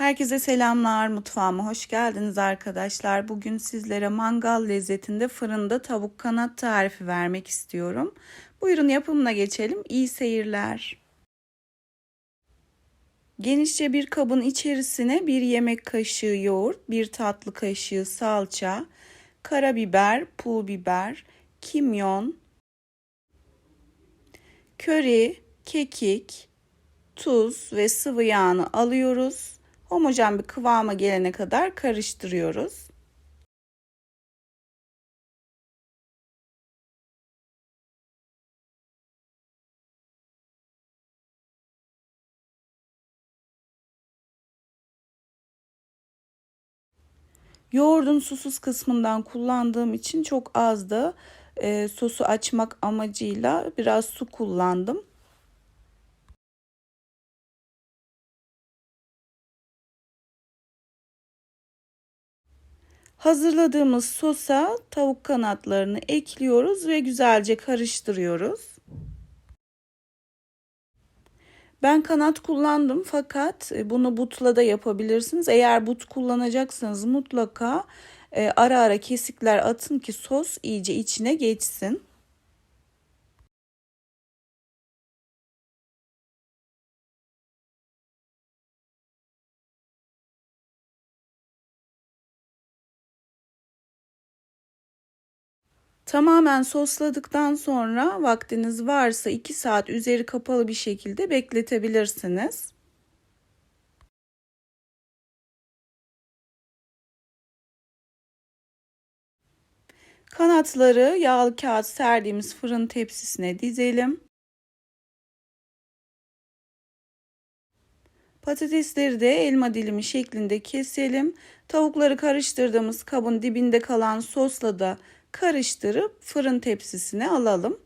Herkese selamlar, mutfağıma hoş geldiniz arkadaşlar. Bugün sizlere mangal lezzetinde fırında tavuk kanat tarifi vermek istiyorum. Buyurun yapımına geçelim. İyi seyirler. Genişçe bir kabın içerisine bir yemek kaşığı yoğurt, bir tatlı kaşığı salça, karabiber, pul biber, kimyon, köri, kekik, tuz ve sıvı yağını alıyoruz homojen bir kıvama gelene kadar karıştırıyoruz. Yoğurdun susuz kısmından kullandığım için çok azdı. E, sosu açmak amacıyla biraz su kullandım. Hazırladığımız sosa tavuk kanatlarını ekliyoruz ve güzelce karıştırıyoruz. Ben kanat kullandım fakat e, bunu butla da yapabilirsiniz. Eğer but kullanacaksanız mutlaka e, ara ara kesikler atın ki sos iyice içine geçsin. Tamamen sosladıktan sonra vaktiniz varsa 2 saat üzeri kapalı bir şekilde bekletebilirsiniz. Kanatları yağlı kağıt serdiğimiz fırın tepsisine dizelim. Patatesleri de elma dilimi şeklinde keselim. Tavukları karıştırdığımız kabın dibinde kalan sosla da karıştırıp fırın tepsisine alalım.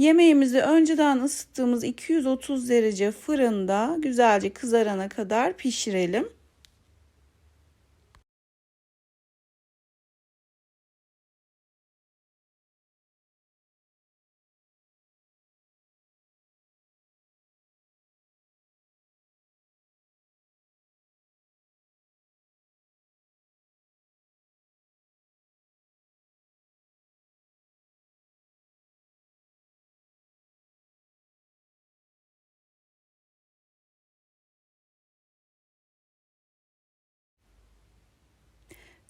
Yemeğimizi önceden ısıttığımız 230 derece fırında güzelce kızarana kadar pişirelim.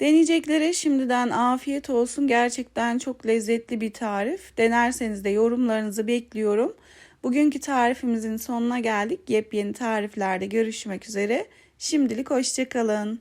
Deneyeceklere şimdiden afiyet olsun. Gerçekten çok lezzetli bir tarif. Denerseniz de yorumlarınızı bekliyorum. Bugünkü tarifimizin sonuna geldik. Yepyeni tariflerde görüşmek üzere. Şimdilik hoşçakalın.